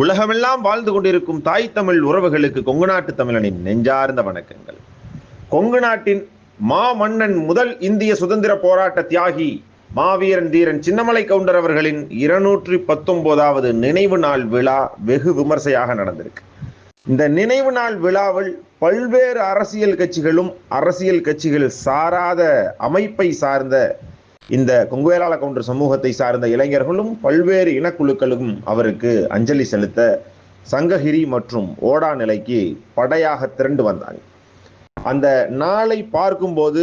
உலகமெல்லாம் வாழ்ந்து கொண்டிருக்கும் தாய் தமிழ் உறவுகளுக்கு கொங்கு நாட்டு தமிழனின் நெஞ்சார்ந்த வணக்கங்கள். கொங்கு நாட்டின் மா மன்னன் முதல் இந்திய சுதந்திர போராட்ட தியாகி மாவீரன் தீரன் சின்னமலை கவுண்டர் அவர்களின் இருநூற்றி பத்தொன்பதாவது நினைவு நாள் விழா வெகு விமர்சையாக நடந்திருக்கு. இந்த நினைவு நாள் விழாவில் பல்வேறு அரசியல் கட்சிகளும் அரசியல் கட்சிகள் சாராத அமைப்பை சார்ந்த இந்த கொங்குவேலாள கவுண்டர் சமூகத்தை சார்ந்த இளைஞர்களும் பல்வேறு இனக்குழுக்களும் அவருக்கு அஞ்சலி செலுத்த சங்ககிரி மற்றும் ஓடா நிலைக்கு படையாக திரண்டு வந்தாங்க. அந்த நாளை பார்க்கும்போது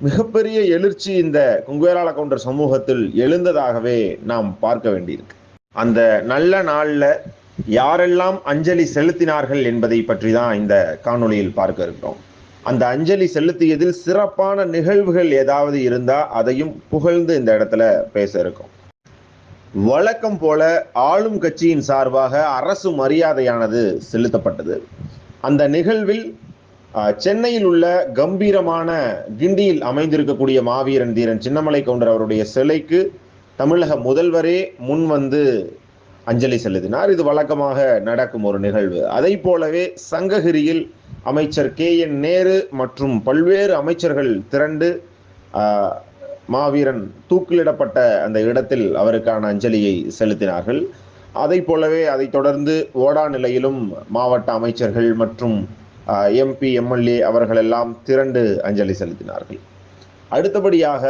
மிகப்பெரிய எழுச்சி இந்த கொங்குவேலாள கவுண்டர் சமூகத்தில் எழுந்ததாகவே நாம் பார்க்க வேண்டியிருக்கு. அந்த நல்ல நாளில் யாரெல்லாம் அஞ்சலி செலுத்தினார்கள் என்பதை பற்றி தான் இந்த காணொளியில் பார்க்க இருக்கிறோம். அந்த அஞ்சலி செலுத்தியதில் சிறப்பான நிகழ்வுகள் ஏதாவது இருந்தா அதையும் புகழ்ந்து இந்த இடத்துல பேச இருக்கும். வழக்கம் போல ஆளும் கட்சியின் சார்பாக அரசு மரியாதையானது செலுத்தப்பட்டது. அந்த நிகழ்வில் சென்னையில் உள்ள கம்பீரமான கிண்டியில் அமைந்திருக்கக்கூடிய மாவீரன் தீரன் சின்னமலை கவுண்டர் அவருடைய சிலைக்கு தமிழக முதல்வரே முன் வந்து அஞ்சலி செலுத்தினார். இது வழக்கமாக நடக்கும் ஒரு நிகழ்வு. அதை போலவே சங்ககிரியில் அமைச்சர் கே என் நேரு மற்றும் பல்வேறு அமைச்சர்கள் திரண்டு மாவீரன் தூக்கிலிடப்பட்ட அந்த இடத்தில் அவருக்கான அஞ்சலியை செலுத்தினார்கள். அதை போலவே அதை தொடர்ந்து ஓடா நிலையிலும் மாவட்ட அமைச்சர்கள் மற்றும் எம்பி எம்எல்ஏ அவர்களெல்லாம் திரண்டு அஞ்சலி செலுத்தினார்கள். அடுத்தபடியாக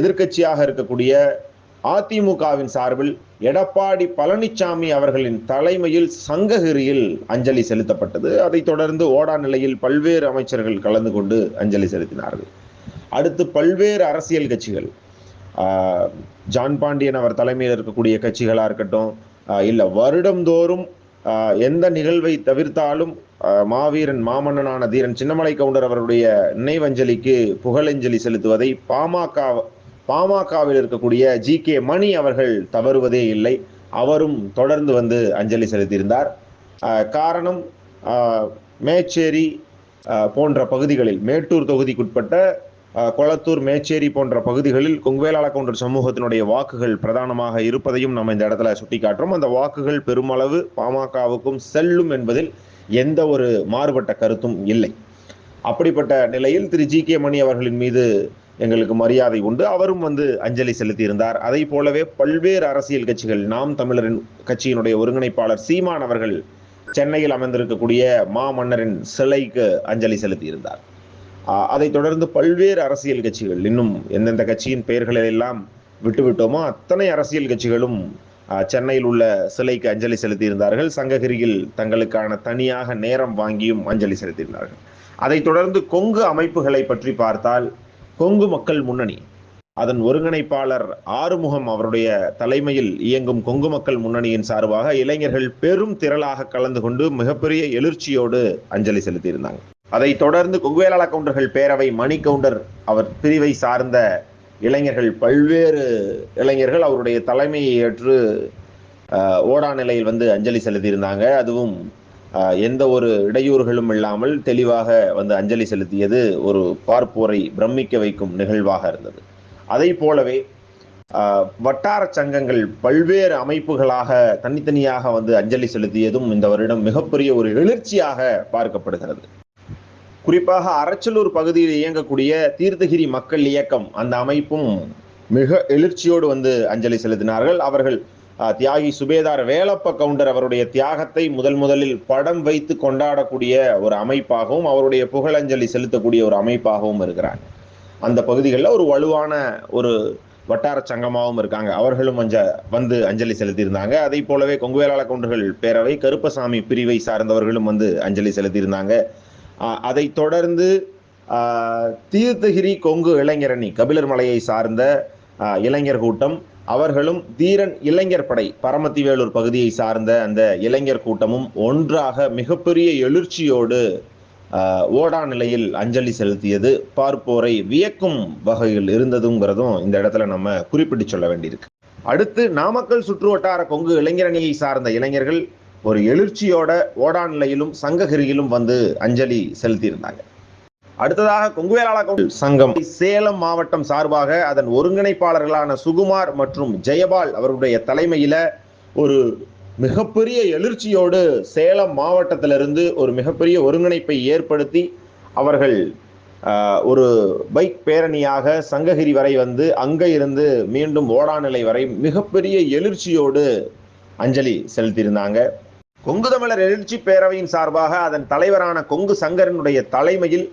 எதிர்க்கட்சியாக இருக்கக்கூடிய அதிமுகவின் சார்பில் எடப்பாடி பழனிசாமி அவர்களின் தலைமையில் சங்ககிரியில் அஞ்சலி செலுத்தப்பட்டது. அதைத் தொடர்ந்து ஓடா நிலையில் பல்வேறு அமைச்சர்கள் கலந்து கொண்டு அஞ்சலி செலுத்தினார்கள். அடுத்து பல்வேறு அரசியல் கட்சிகள். ஜான் பாண்டியன் அவர் தலைமையில் இருக்கக்கூடிய கட்சிகளாக இருக்கட்டும் இல்லை வருடந்தோறும் எந்த நிகழ்வை தவிர்த்தாலும் மாவீரன் மாமன்னனான தீரன் சின்னமலை கவுண்டர் அவருடைய நினைவஞ்சலிக்கு புகழஞ்சலி செலுத்துவதை பாமக பாமகவில் இருக்கக்கூடிய ஜி கே மணி அவர்கள் தவறுவதே இல்லை. அவரும் தொடர்ந்து வந்து அஞ்சலி செலுத்தியிருந்தார். காரணம் மேச்சேரி போன்ற பகுதிகளில் மேட்டூர் தொகுதிக்குட்பட்ட கொளத்தூர் மேச்சேரி போன்ற பகுதிகளில் கொங்குவேலாள கவுண்டர் சமூகத்தினுடைய வாக்குகள் பிரதானமாக இருப்பதையும் நம்ம இந்த இடத்துல சுட்டிக்காட்டுறோம். அந்த வாக்குகள் பெருமளவு பாமகவுக்கும் செல்லும் என்பதில் எந்த ஒரு மாறுபட்ட கருத்தும் இல்லை. அப்படிப்பட்ட நிலையில் திரு ஜி கே மணி அவர்களின் மீது எங்களுக்கு மரியாதை உண்டு. அவரும் வந்து அஞ்சலி செலுத்தியிருந்தார். அதை போலவே பல்வேறு அரசியல் கட்சிகள் நாம் தமிழரின் கட்சியினுடைய ஒருங்கிணைப்பாளர் சீமான் அவர்கள் சென்னையில் அமைந்திருக்கக்கூடிய மாமன்னரின் சிலைக்கு அஞ்சலி செலுத்தியிருந்தார். அதைத் தொடர்ந்து பல்வேறு அரசியல் கட்சிகள் இன்னும் எந்தெந்த கட்சியின் பெயர்களை எல்லாம் விட்டுவிட்டோமோ அத்தனை அரசியல் கட்சிகளும் சென்னையில் உள்ள சிலைக்கு அஞ்சலி செலுத்தியிருந்தார்கள். சங்ககிரியில் தங்களுக்கான தனியாக நேரம் வாங்கியும் அஞ்சலி செலுத்தியிருந்தார்கள். அதைத் தொடர்ந்து கொங்கு அமைப்புகளை பற்றி பார்த்தால் கொங்கு மக்கள் முன்னணி. அதன் ஒருங்கிணைப்பாளர் ஆறுமுகம் அவருடைய தலைமையில் இயங்கும் கொங்கு மக்கள் முன்னணியின் சார்பாக இளைஞர்கள் பெரும் திரளாக கலந்து கொண்டு மிகப்பெரிய எழுச்சியோடு அஞ்சலி செலுத்தியிருந்தாங்க. அதை தொடர்ந்து கொங்குவேலாள கவுண்டர்கள் பேரவை மணி கவுண்டர் அவர் பிரிவை சார்ந்த இளைஞர்கள் பல்வேறு இளைஞர்கள் அவருடைய தலைமையை ஏற்று ஆஹ், ஓடா நிலையில் வந்து அஞ்சலி செலுத்தியிருந்தாங்க. அதுவும் எந்த ஒரு இடையூறுகளும் இல்லாமல் தெளிவாக வந்து அஞ்சலி செலுத்தியது ஒரு பார்ப்போரை பிரமிக்க வைக்கும் நிகழ்வாக இருந்தது. அதை போலவே வட்டார சங்கங்கள் பல்வேறு அமைப்புகளாக தனித்தனியாக வந்து அஞ்சலி செலுத்தியதும் இந்த வருடம் மிகப்பெரிய ஒரு எழுச்சியாக பார்க்கப்படுகிறது. குறிப்பாக அரச்சலூர் பகுதியில் இயங்கக்கூடிய தீர்த்தகிரி மக்கள் இயக்கம் அந்த அமைப்பும் மிக எழுச்சியோடு வந்து அஞ்சலி செலுத்தினார்கள். அவர்கள் தியாகி சுபேதார் வேலப்ப கவுண்டர் அவருடைய தியாகத்தை முதல் முதலில் படம் வைத்து கொண்டாடக்கூடிய ஒரு அமைப்பாகவும் அவருடைய புகழஞ்சலி செலுத்தக்கூடிய ஒரு அமைப்பாகவும் இருக்கிறாங்க அந்த பகுதிகளில் ஒரு வலுவான ஒரு வட்டார சங்கமாகவும் இருக்காங்க. அவர்களும் அஞ்ச வந்து அஞ்சலி செலுத்தியிருந்தாங்க. அதை போலவே கொங்குவேலாள கவுண்டர்கள் பேரவை கருப்பசாமி பிரிவை சார்ந்தவர்களும் வந்து அஞ்சலி செலுத்தியிருந்தாங்க. அதை அதைத் தொடர்ந்து தீர்த்தகிரி கொங்கு இளைஞரணி கபிலர் மலையை சார்ந்த இளைஞர் கூட்டம் அவர்களும் தீரன் இளைஞர் படை பரமத்திவேலூர் பகுதியை சார்ந்த அந்த இளைஞர் கூட்டமும் ஒன்றாக மிகப்பெரிய எழுச்சியோடு ஓடா நிலையில் அஞ்சலி செலுத்தியது. பார்ப்போரை வியக்கும் வகையில் இருந்ததுங்கிறதும் இந்த இடத்துல நம்ம குறிப்பிட்டு சொல்ல வேண்டியிருக்கு. அடுத்து நாமக்கல் சுற்று வட்டார கொங்கு இளைஞரணியை சார்ந்த இளைஞர்கள் ஒரு எழுச்சியோட ஓடா நிலையிலும் சங்ககிரியிலும் வந்து அஞ்சலி செலுத்தியிருந்தாங்க. அடுத்ததாக கொங்குவேலாள சங்கம். சேலம் மாவட்டம் சார்பாக அதன் ஒருங்கிணைப்பாளர்களான சுகுமார் மற்றும் ஜெயபால் அவருடைய தலைமையில ஒரு மிகப்பெரிய எழுச்சியோடு சேலம் மாவட்டத்திலிருந்து ஒரு மிகப்பெரிய ஒருங்கிணைப்பை ஏற்படுத்தி அவர்கள் ஒரு பைக் பேரணியாக சங்ககிரி வரை வந்து அங்கே இருந்து மீண்டும் ஓடாநிலை வரை மிகப்பெரிய எழுச்சியோடு அஞ்சலி செலுத்தியிருந்தாங்க. கொங்கு தமிழர் எழுச்சி பேரவையின் சார்பாக அதன் தலைவரான கொங்கு சங்கரனுடைய தலைமையில்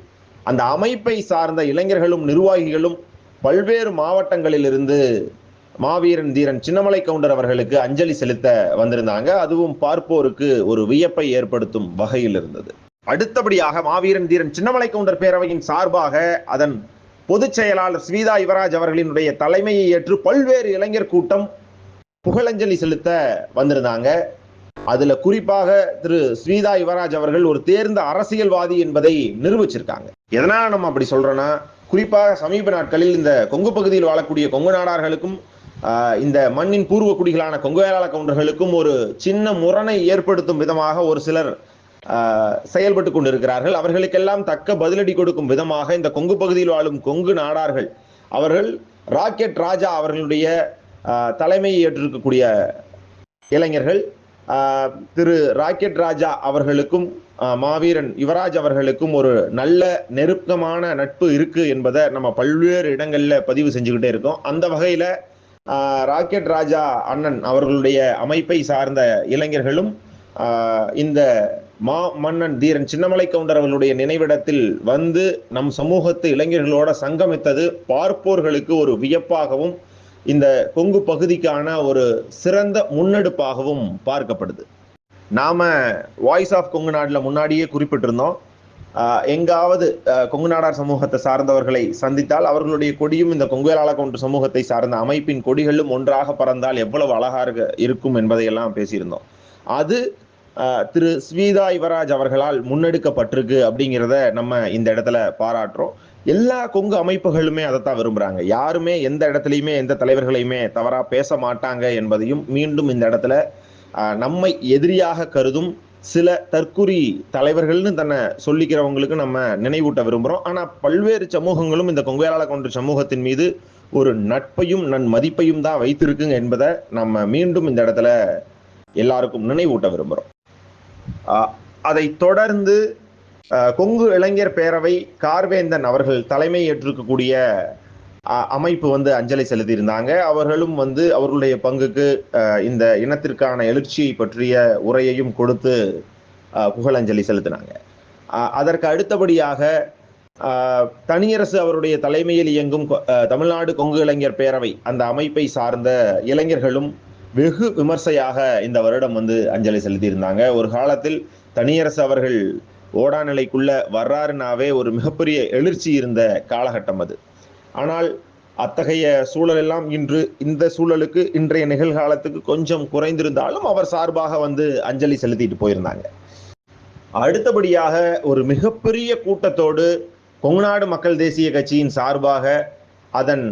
அந்த அமைப்பை சார்ந்த இளைஞர்களும் நிர்வாகிகளும் பல்வேறு மாவட்டங்களிலிருந்து மாவீரன் தீரன் சின்னமலை கவுண்டர் அவர்களுக்கு அஞ்சலி செலுத்த வந்திருந்தாங்க. அதுவும் பார்ப்போருக்கு ஒரு வியப்பை ஏற்படுத்தும் வகையில் இருந்தது. அடுத்தபடியாக மாவீரன் தீரன் சின்னமலை கவுண்டர் பேரவையின் சார்பாக அதன் பொதுச் செயலாளர் ஸ்வீதா யுவராஜ் அவர்களினுடைய தலைமையை ஏற்று பல்வேறு இளைஞர் கூட்டம் புகழஞ்சலி செலுத்த வந்திருந்தாங்க. அதுல குறிப்பாக திரு ஸ்ரீதா யுவராஜ் அவர்கள் ஒரு தேர்ந்த அரசியல்வாதி என்பதை நிரூபிச்சிருக்காங்க. எதனால நம்ம அப்படி சொல்றோம்னா குறிப்பாக சமீப நாட்களில் இந்த கொங்கு பகுதியில் வாழக்கூடிய கொங்கு நாடார்களுக்கும் ஆஹ், இந்த மண்ணின் பூர்வ குடிகளான கொங்கு வேளாள கவுண்டர்களுக்கும் ஒரு சின்ன முரணை ஏற்படுத்தும் விதமாக ஒரு சிலர் ஆஹ், செயல்பட்டு கொண்டிருக்கிறார்கள். அவர்களுக்கெல்லாம் தக்க பதிலடி கொடுக்கும் விதமாக இந்த கொங்கு பகுதியில் வாழும் கொங்கு நாடார்கள் அவர்கள் ராக்கெட் ராஜா அவர்களுடைய தலைமையை ஏற்றிருக்கக்கூடிய இளைஞர்கள் திரு ராக்கெட் ராஜா அவர்களுக்கும் மாவீரன் யுவராஜ் அவர்களுக்கும் ஒரு நல்ல நெருக்கமான நட்பு இருக்கு என்பதை நம்ம பல்வேறு இடங்கள்ல பதிவு செஞ்சுக்கிட்டே இருக்கோம். அந்த வகையில ராக்கெட் ராஜா அண்ணன் அவர்களுடைய அமைப்பை சார்ந்த இளைஞர்களும் இந்த மா மன்னன் தீரன் சின்னமலை கவுண்டர் அவர்களுடைய நினைவிடத்தில் வந்து நம் சமூகத்து இளைஞர்களோட சங்கமித்தது பார்ப்போர்களுக்கு ஒரு வியப்பாகவும் இந்த கொங்கு பகுதிக்கான ஒரு சிறந்த முன்னெடுப்பாகவும் பார்க்கப்படுது. நாம வாய்ஸ் ஆஃப் கொங்கு நாட்டில் முன்னாடியே குறிப்பிட்டிருந்தோம். எங்காவது கொங்கு நாடார் சமூகத்தை சார்ந்தவர்களை சந்தித்தால் அவர்களுடைய கொடியும் இந்த கொங்குவேலாள கொண்டு சமூகத்தை சார்ந்த அமைப்பின் கொடிகளும் ஒன்றாக பறந்தால் எவ்வளவு அழகாக இருக்கும் என்பதையெல்லாம் பேசியிருந்தோம். அது திரு ஸ்வீதா யுவராஜ் அவர்களால் முன்னெடுக்கப்பட்டிருக்கு அப்படிங்கிறத நம்ம இந்த இடத்துல பாராட்டுறோம். எல்லா கொங்கு அமைப்புகளுமே அதைத்தான் விரும்புறாங்க. யாருமே எந்த இடத்துலையுமே எந்த தலைவர்களையுமே தவறா பேச மாட்டாங்க என்பதையும் மீண்டும் இந்த இடத்துல நம்மை எதிரியாக கருதும் சில தற்குறி தலைவர்கள்னு தன்னை சொல்லிக்கிறவங்களுக்கு நம்ம நினைவூட்ட விரும்புகிறோம் ஆனால் பல்வேறு சமூகங்களும் இந்த கொங்கையாள கொன்ற சமூகத்தின் மீது ஒரு நட்பையும் நன் மதிப்பையும் தான் வைத்திருக்குங்க என்பதை நம்ம மீண்டும் இந்த இடத்துல எல்லாருக்கும் நினைவூட்ட விரும்புகிறோம் அதை தொடர்ந்து கொங்கு இளைஞர் பேரவை கார்வேந்தன் அவர்கள் தலைமை ஏற்றிருக்கக்கூடிய அமைப்பு வந்து அஞ்சலி செலுத்தியிருந்தாங்க. அவர்களும் வந்து அவர்களுடைய பங்குக்கு இந்த இனத்திற்கான எழுச்சியை பற்றிய உரையையும் கொடுத்து புகழஞ்சலி செலுத்தினாங்க. அதற்கு அடுத்தபடியாக தனியரசு அவருடைய தலைமையில் இயங்கும் தமிழ்நாடு கொங்கு இளைஞர் பேரவை அந்த அமைப்பை சார்ந்த இளைஞர்களும் வெகு விமர்சையாக இந்த வருடம் வந்து அஞ்சலி செலுத்தியிருந்தாங்க. ஒரு காலத்தில் தனியரசு அவர்கள் ஓடாநிலைக்குள்ள வர்றாருனாவே ஒரு மிகப்பெரிய எழுச்சி இருந்த காலகட்டம் அது. ஆனால் அத்தகைய சூழல் எல்லாம் இன்று இந்த சூழலுக்கு இன்றைய நிகழ்காலத்துக்கு கொஞ்சம் குறைந்திருந்தாலும் அவர் சார்பாக வந்து அஞ்சலி செலுத்திட்டு போயிருந்தாங்க. அடுத்தபடியாக ஒரு மிகப்பெரிய கூட்டத்தோடு கொங்குநாடு மக்கள் தேசிய கட்சியின் சார்பாக அதன்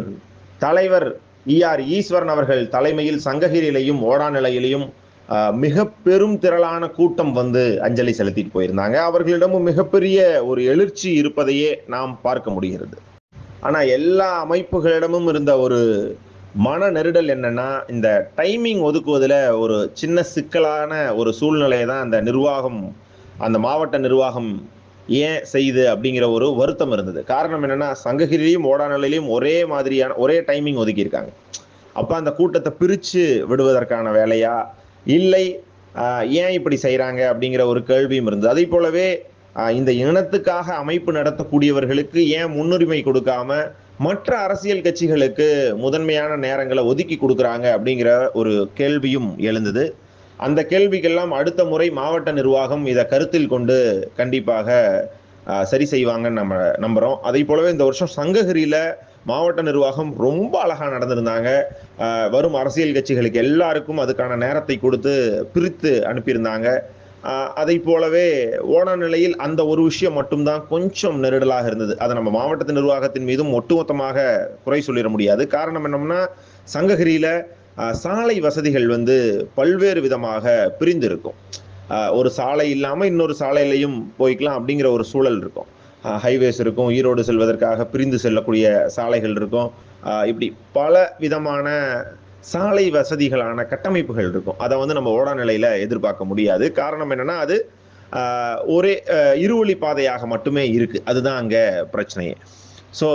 தலைவர் இஆர் ஈஸ்வரன் அவர்கள் தலைமையில் சங்ககிரியிலையும் ஓடாநிலையிலையும் மிக பெரும் திரளான கூட்டம் வந்து அஞ்சலி செலுத்திட்டு போயிருந்தாங்க. அவர்களிடமும் மிகப்பெரிய ஒரு எழுச்சி இருப்பதையே நாம் பார்க்க முடிகிறது. ஆனா எல்லா அமைப்புகளிடமும் இருந்த ஒரு மன நெருடல் என்னன்னா இந்த டைமிங் ஒதுக்குவதில் ஒரு சின்ன சிக்கலான ஒரு சூழ்நிலையை தான் அந்த நிர்வாகம் அந்த மாவட்ட நிர்வாகம் ஏன் செய்யுது அப்படிங்கிற ஒரு வருத்தம் இருந்தது. காரணம் என்னன்னா சங்ககிரிலையும் ஓடாநிலையிலையும் ஒரே மாதிரியான ஒரே டைமிங் ஒதுக்கியிருக்காங்க. அப்போ அந்த கூட்டத்தை பிரித்து விடுவதற்கான வேலையா இல்லை ஏன் இப்படி செய்கிறாங்க அப்படிங்கிற ஒரு கேள்வியும் இருந்தது. அதே போலவே இந்த இனத்துக்காக அமைப்பு நடத்தக்கூடியவர்களுக்கு ஏன் முன்னுரிமை கொடுக்காம மற்ற அரசியல் கட்சிகளுக்கு முதன்மையான நேரங்களை ஒதுக்கி கொடுக்குறாங்க அப்படிங்கிற ஒரு கேள்வியும் எழுந்தது. அந்த கேள்விக்கெல்லாம் அடுத்த முறை மாவட்ட நிர்வாகம் இதை கருத்தில் கொண்டு கண்டிப்பாக சரி செய்வாங்கன்னு நம்ம நம்புகிறோம் அதே போலவே இந்த வருஷம் சங்ககிரியில் மாவட்ட நிர்வாகம் ரொம்ப அழகாக நடந்திருந்தாங்க. வரும் அரசியல் கட்சிகளுக்கு எல்லாருக்கும் அதுக்கான நேரத்தை கொடுத்து பிரித்து அனுப்பியிருந்தாங்க. அதை போலவே ஓன நிலையில் அந்த ஒரு விஷயம் மட்டும்தான் கொஞ்சம் நெருடலாக இருந்தது. அதை நம்ம மாவட்ட நிர்வாகத்தின் மீதும் ஒட்டுமொத்தமாக குறை சொல்லிட முடியாது. காரணம் என்னம்னா சங்ககிரியில் சாலை வசதிகள் வந்து பல்வேறு விதமாக பிரிந்து இருக்கும் ஒரு சாலை இல்லாமல் இன்னொரு சாலையிலையும் போய்க்கலாம் அப்படிங்கிற ஒரு சூழல் இருக்கும். ஹைவேஸ் இருக்கும் ஈரோடு செல்வதற்காக பிரிந்து செல்லக்கூடிய சாலைகள் இருக்கும். இப்படி பல விதமான சாலை வசதிகளான கட்டமைப்புகள் இருக்கும். அதை வந்து நம்ம ஓடா நிலையில எதிர்பார்க்க முடியாது. காரணம் என்னன்னா அது ஒரே இருவழி பாதையாக மட்டுமே இருக்கு. அதுதான் அங்க பிரச்சனையே. ஸோ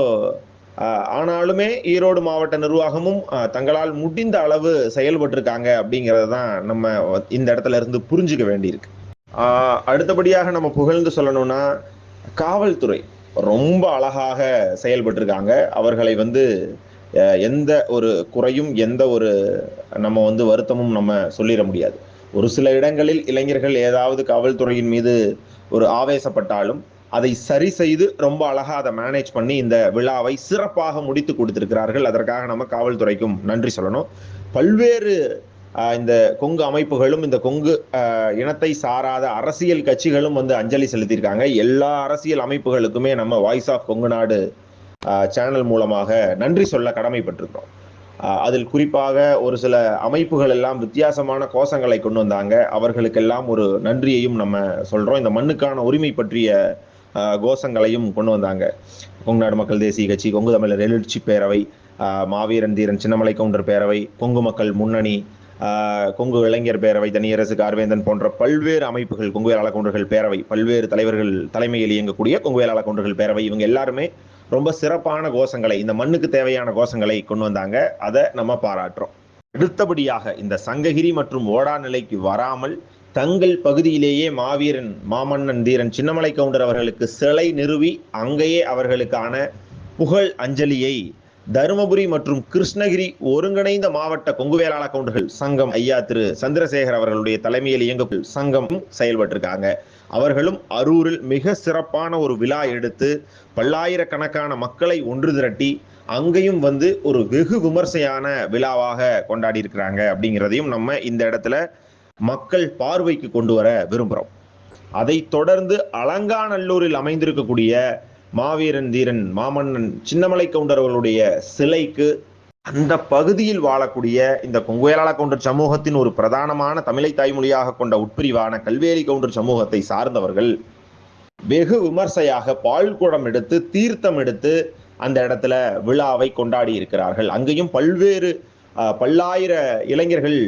ஆனாலுமே ஈரோடு மாவட்ட நிர்வாகமும் தங்களால் முடிந்த அளவு செயல்பட்டிருக்காங்க அப்படிங்கிறத தான் நம்ம இந்த இடத்துல இருந்து புரிஞ்சுக்க வேண்டியிருக்கு. அடுத்தபடியாக நம்ம புகழ்ந்து சொல்லணும்னா காவல்துறை ரொம்ப அழகாக செயல்பட்டிருக்காங்க. அவர்களை வந்து எந்த ஒரு குறையும் எந்த ஒரு நம்ம வந்து வருத்தமும் நம்ம சொல்லிட முடியாது. ஒரு சில இடங்களில் இளைஞர்கள் ஏதாவது காவல்துறையின் மீது ஒரு ஆவேசப்பட்டாலும் அதை சரி செய்து ரொம்ப அழகாக அதை மேனேஜ் பண்ணி இந்த விழாவை சிறப்பாக முடித்து கொடுத்திருக்கிறார்கள். அதற்காக நம்ம காவல்துறைக்கும் நன்றி சொல்லணும். பல்வேறு இந்த கொங்கு அமைப்புகளும் இந்த கொங்கு இனத்தை சாராத அரசியல் கட்சிகளும் வந்து அஞ்சலி செலுத்தியிருக்காங்க. எல்லா அரசியல் அமைப்புகளுக்குமே நம்ம வாய்ஸ் ஆஃப் கொங்கு நாடு சேனல் மூலமாக நன்றி சொல்ல கடமைப்பட்டிருக்கிறோம். அதில் குறிப்பாக ஒரு சில அமைப்புகள் எல்லாம் வித்தியாசமான கோஷங்களை கொண்டு வந்தாங்க. அவர்களுக்கெல்லாம் ஒரு நன்றியையும் நம்ம சொல்றோம். இந்த மண்ணுக்கான உரிமை பற்றிய கோஷங்களையும் கொண்டு வந்தாங்க. கொங்கு நாடு மக்கள் தேசிய கட்சி கொங்கு தமிழர் எழுச்சி பேரவை மாவீரன் தீரன் சின்னமலை கவுண்டர் பேரவை கொங்கு மக்கள் முன்னணி கொங்கு இளைஞர் பேரவை தனியரசு கார்வேந்தன் போன்ற பல்வேறு அமைப்புகள் கொங்கு வேளாள கவுண்டர்கள் பேரவை பல்வேறு தலைவர்கள் தலைமையில் இயங்கக்கூடிய கொங்கு வேளாள கவுண்டர்கள் பேரவை இவங்க எல்லாருமே ரொம்ப சிறப்பான கோஷங்களை இந்த மண்ணுக்கு தேவையான கோஷங்களை கொண்டு வந்தாங்க. அதை நம்ம பாராட்டுறோம். அடுத்தபடியாக இந்த சங்ககிரி மற்றும் ஓடா நிலைக்கு வராமல் தங்கள் பகுதியிலேயே மாவீரன் மாமன்னன் தீரன் சின்னமலை கவுண்டர் அவர்களுக்கு சிலை நிறுவி அங்கேயே அவர்களுக்கான புகழ் அஞ்சலியை தருமபுரி மற்றும் கிருஷ்ணகிரி ஒருங்கிணைந்த மாவட்ட கொங்கு வேளாள கவுண்டர்கள் சங்கம் ஐயா திரு சந்திரசேகர் அவர்களுடைய தலைமையில் இயங்கும் சங்கம் செயல்பட்டிருக்காங்க. அவர்களும் அரூரில் மிக சிறப்பான ஒரு விழா எடுத்து பல்லாயிரக்கணக்கான மக்களை ஒன்று திரட்டி அங்கேயும் வந்து ஒரு வெகு விமர்சையான விழாவாக கொண்டாடி இருக்கிறாங்க அப்படிங்கிறதையும் நம்ம இந்த இடத்துல மக்கள் பார்வைக்கு கொண்டு வர விரும்புகிறோம் அதை தொடர்ந்து அலங்காநல்லூரில் அமைந்திருக்கக்கூடிய மாவீரன் தீரன் மாமன்னன் சின்னமலை கவுண்டர்களுடைய சிலைக்கு அந்த பகுதியில் வாழக்கூடிய இந்த கொங்குவேலாள கவுண்டர் சமூகத்தின் ஒரு பிரதானமான தமிழை தாய்மொழியாக கொண்ட உட்பிரிவான கல்வேலி கவுண்டர் சமூகத்தை சார்ந்தவர்கள் வெகு விமர்சையாக பால் குடம் எடுத்து தீர்த்தம் எடுத்து அந்த இடத்துல விழாவை கொண்டாடி இருக்கிறார்கள். அங்கேயும் பல்வேறு பல்லாயிர இளைஞர்கள்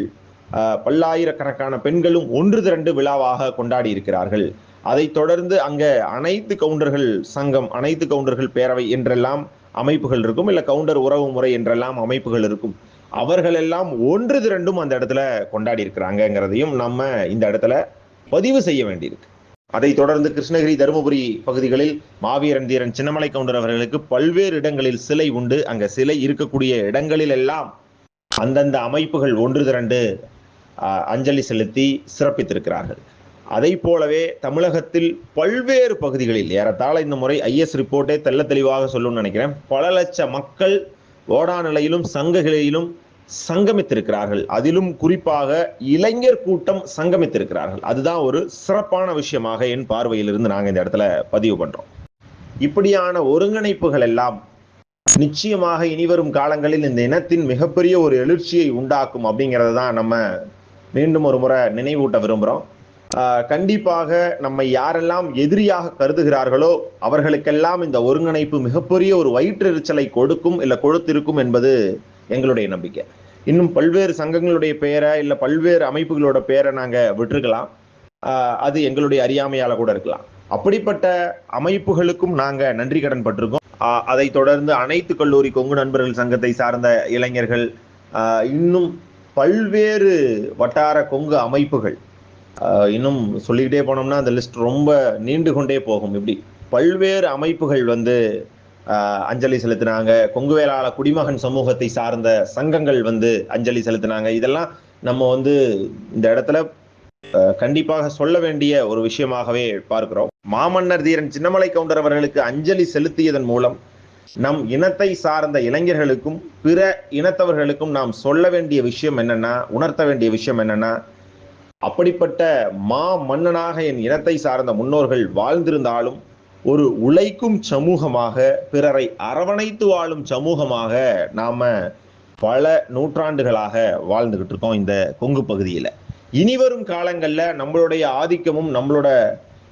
பல்லாயிரக்கணக்கான பெண்களும் ஒன்று திரண்டு விழாவாக கொண்டாடி இருக்கிறார்கள். அதை தொடர்ந்து அங்க அனைத்து கவுண்டர்கள் சங்கம் அனைத்து கவுண்டர்கள் பேரவை என்றெல்லாம் அமைப்புகள் இருக்கும். இல்ல கவுண்டர் உறவு முறை என்றெல்லாம் அமைப்புகள் இருக்கும். அவர்கள் எல்லாம் ஒன்று திரண்டும் அந்த இடத்துல கொண்டாடி இருக்கிறாங்கிறதையும் நம்ம இந்த இடத்துல பதிவு செய்ய வேண்டியிருக்கு. அதை தொடர்ந்து கிருஷ்ணகிரி தருமபுரி பகுதிகளில் மாவீரன் தீரன் சின்னமலை கவுண்டர் அவர்களுக்கு பல்வேறு இடங்களில் சிலை உண்டு. அங்க சிலை இருக்கக்கூடிய இடங்களில் எல்லாம் அந்தந்த அமைப்புகள் ஒன்று திரண்டு அஞ்சலி செலுத்தி சிறப்பித்திருக்கிறார்கள். அதை போலவே தமிழகத்தில் பல்வேறு பகுதிகளில் ஏறத்தாழ இந்த முறை ஐஎஸ் ரிப்போர்ட்டே தெள்ள தெளிவாக சொல்லும்னு நினைக்கிறேன். பல லட்ச மக்கள் ஓடா நிலையிலும் சங்ககிளையிலும் சங்கமித்திருக்கிறார்கள். அதிலும் குறிப்பாக இளைஞர் கூட்டம் சங்கமித்திருக்கிறார்கள். அதுதான் ஒரு சிறப்பான விஷயமாக என் பார்வையிலிருந்து நாங்கள் இந்த இடத்துல பதிவு பண்றோம். இப்படியான ஒருங்கிணைப்புகள் எல்லாம் நிச்சயமாக இனிவரும் காலங்களில் இந்த இனத்தின் மிகப்பெரிய ஒரு எழுச்சியை உண்டாக்கும் அப்படிங்கிறத தான் நம்ம மீண்டும் ஒரு முறை நினைவூட்ட விரும்புகிறோம் கண்டிப்பாக நம்மை யாரெல்லாம் எதிரியாக கருதுகிறார்களோ அவர்களுக்கெல்லாம் இந்த ஒருங்கிணைப்பு மிகப்பெரிய ஒரு வயிற்றெரிச்சலை கொடுக்கும் இல்லை கொடுத்திருக்கும் என்பது எங்களுடைய நம்பிக்கை. இன்னும் பல்வேறு சங்கங்களுடைய பெயரை இல்லை பல்வேறு அமைப்புகளோட பெயரை நாங்கள் விட்டுருக்கலாம். அது எங்களுடைய அறியாமையால கூட இருக்கலாம். அப்படிப்பட்ட அமைப்புகளுக்கும் நாங்கள் நன்றி கடன் பட்டிருக்கோம். அதை அதைத் தொடர்ந்து அனைத்து கல்லூரி கொங்கு நண்பர்கள் சங்கத்தை சார்ந்த இளைஞர்கள் இன்னும் பல்வேறு வட்டார கொங்கு அமைப்புகள் இன்னும் சொல்லிக்கிட்டே போனோம்னா அந்த லிஸ்ட் ரொம்ப நீண்டு கொண்டே போகும். இப்படி பல்வேறு அமைப்புகள் வந்து ஆஹ் அஞ்சலி செலுத்தினாங்க. கொங்கு வேளாள குடிமகன் சமூகத்தை சார்ந்த சங்கங்கள் வந்து அஞ்சலி செலுத்தினாங்க. இதெல்லாம் நம்ம வந்து இந்த இடத்துல அஹ், கண்டிப்பாக சொல்ல வேண்டிய ஒரு விஷயமாகவே பார்க்கிறோம். மாமன்னர் தீரன் சின்னமலை கவுண்டர் அவர்களுக்கு அஞ்சலி செலுத்தியதன் மூலம் நம் இனத்தை சார்ந்த இளைஞர்களுக்கும் பிற இனத்தவர்களுக்கும் நாம் சொல்ல வேண்டிய விஷயம் என்னன்னா உணர்த்த வேண்டிய விஷயம் என்னன்னா அப்படிப்பட்ட மா மன்னனாக என் இனத்தை சார்ந்த முன்னோர்கள் வாழ்ந்திருந்தாலும் ஒரு உழைக்கும் சமூகமாக பிறரை அரவணைத்து வாழும் சமூகமாக நாம பல நூற்றாண்டுகளாக வாழ்ந்துகிட்டு இருக்கோம் இந்த கொங்கு பகுதியில். இனிவரும் காலங்களில் நம்மளுடைய ஆதிக்கமும் நம்மளோட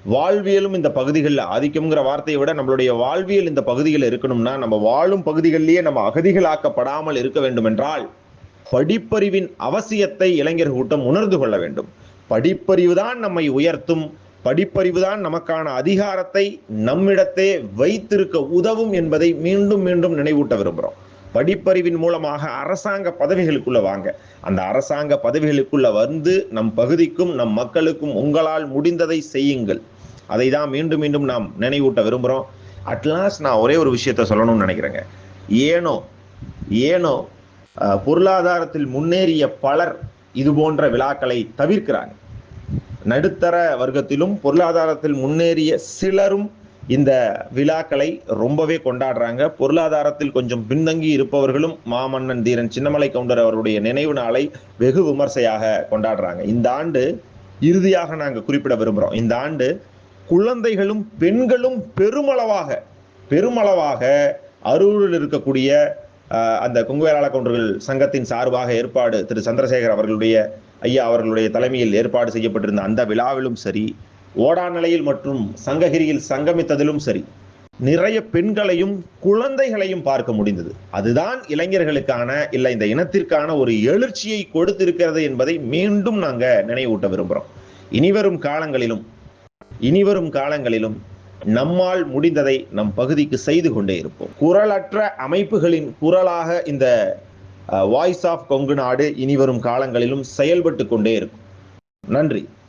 வாழ்வியலும் இந்த பகுதிகளில் ஆதிக்கம்ங்கிற வார்த்தையை விட நம்மளுடைய வாழ்வியல் இந்த பகுதியில் இருக்கணும்னா நம்ம வாழும் பகுதிகளிலேயே நம்ம அகதிகளாக்கப்படாமல் இருக்க வேண்டும் என்றால் படிப்பறிவின் அவசியத்தை இளைஞர் கூட்டம் உணர்ந்து கொள்ள வேண்டும். படிப்பறிவு தான் நம்மை உயர்த்தும். படிப்பறிவு தான் நமக்கான அதிகாரத்தை நம்மிடத்தே வைத்திருக்க உதவும் என்பதை மீண்டும் மீண்டும் நினைவூட்ட விரும்புகிறோம் படிப்பறிவின் மூலமாக அரசாங்க பதவிகளுக்குள்ள வாங்க. அந்த அரசாங்க பதவிகளுக்குள்ள வந்து நம் பகுதிக்கும் நம் மக்களுக்கும் உங்களால் முடிந்ததை செய்யுங்கள். அதை தான் மீண்டும் மீண்டும் நாம் நினைவூட்ட விரும்புகிறோம் அட்லாஸ்ட் நான் ஒரே ஒரு விஷயத்த சொல்லணும்னு நினைக்கிறேங்க. ஏனோ ஏனோ பொருளாதாரத்தில் முன்னேறிய பலர் இது போன்ற விழாக்களை தவிர்க்கிறாங்க. நடுத்தர வர்க்கத்திலும் பொருளாதாரத்தில் முன்னேறிய சிலரும் இந்த விழாக்களை ரொம்பவே கொண்டாடுறாங்க. பொருளாதாரத்தில் கொஞ்சம் பின்தங்கி இருப்பவர்களும் மாமன்னன் தீரன் சின்னமலை கவுண்டர் அவருடைய நினைவு நாளை வெகு விமர்சையாக கொண்டாடுறாங்க. இந்த ஆண்டு இறுதியாக நாங்கள் குறிப்பிட விரும்புகிறோம் இந்த ஆண்டு குழந்தைகளும் பெண்களும் பெருமளவாக பெருமளவாக அரூரில் இருக்கக்கூடிய அந்த கொங்குவேளாள கவுண்டர்கள் சங்கத்தின் சார்பாக ஏற்பாடு திரு சந்திரசேகர் அவர்களுடைய ஐயா அவர்களுடைய தலைமையில் ஏற்பாடு செய்யப்பட்டிருந்த அந்த விழாவிலும் சரி ஓடாநிலையில் மற்றும் சங்ககிரியில் சங்கமித்ததிலும் சரி நிறைய பெண்களையும் குழந்தைகளையும் பார்க்க முடிந்தது. அதுதான் இளைஞர்களுக்கான இல்லை இந்த இனத்திற்கான ஒரு எழுச்சியை கொடுத்திருக்கிறது என்பதை மீண்டும் நாங்க நினைவூட்ட விரும்புகிறோம் இனிவரும் காலங்களிலும் இனிவரும் காலங்களிலும் நம்மால் முடிந்ததை நம் பகுதிக்கு செய்து கொண்டே இருப்போம். குரலற்ற அமைப்புகளின் குரலாக இந்த வாய்ஸ் ஆஃப் கொங்கு நாடு இனிவரும் காலங்களிலும் செயல்பட்டு கொண்டே இருக்கும். நன்றி.